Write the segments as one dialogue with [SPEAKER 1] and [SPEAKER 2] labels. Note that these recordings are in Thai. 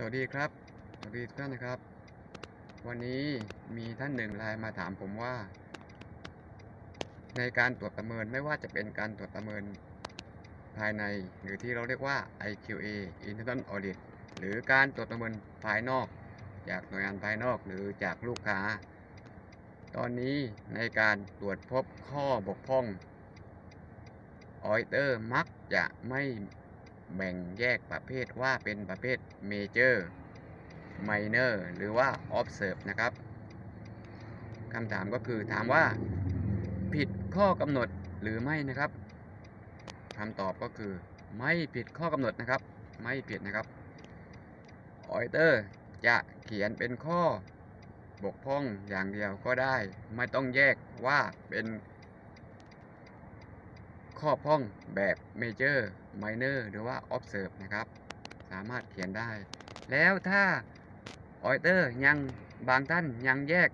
[SPEAKER 1] สวัสดีครับสวัสดีทุกท่านนะครับ วันนี้มีท่านหนึ่งไลน์มาถามผมว่า ในการตรวจประเมินไม่ว่าจะเป็นการตรวจประเมินภายใน หรือที่เราเรียกว่า IQA Internal Audit หรือการตรวจประเมินภายนอก จากหน่วยงานภายนอกหรือจากลูกค้า ตอนนี้ในการตรวจพบข้อบกพร่องออยเตอร์มักจะไม่ แบ่งแยกประเภทว่าเป็นประเภทเมเจอร์ไมเนอร์หรือว่า observe นะครับคำถามก็คือถามว่า ผิดข้อกำหนดหรือไม่นะครับคำตอบก็คือไม่ผิดข้อกำหนดนะครับ ไม่ผิดนะครับออยเตอร์จะเขียนเป็นข้อบกพร่องอย่างเดียวก็ได้ ไม่ต้องแยกว่าเป็น ข้อบพ้องแบบ Major Minor หรือว่า Observe นะครับ สามารถเขียนได้ แล้วถ้า o อยเตอร์ยังบางท่านยังแยก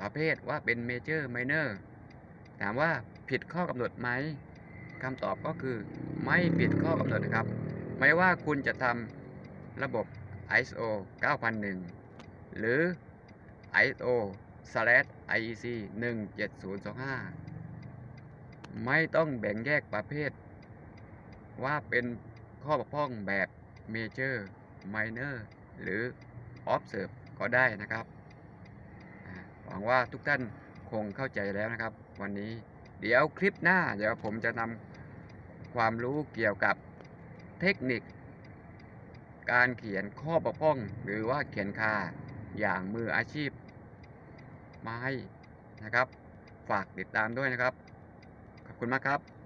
[SPEAKER 1] ประเภทว่าเป็น Major Minor ถามว่าผิดข้อกำหนดไหมคำตอบก็คือไม่ผิดข้อกำหนดนะครับ ไม่ว่าคุณจะทำระบบ ISO 9001 หรือ ISO IEC 17025 ไม่ต้องแบ่งแยกประเภท ว่าเป็นข้อบกพร่องแบบ Major Minor หรือ Observe ก็ได้นะครับหวังว่าทุกท่านคงเข้าใจแล้วนะครับ วันนี้เดี๋ยวคลิปหน้า เดี๋ยวผมจะนำความรู้เกี่ยวกับเทคนิค การเขียนข้อบกพร่อง หรือว่าเขียนคาอย่างมืออาชีพมาให้นะครับ ฝากติดตามด้วยนะครับ ขอบคุณมากครับ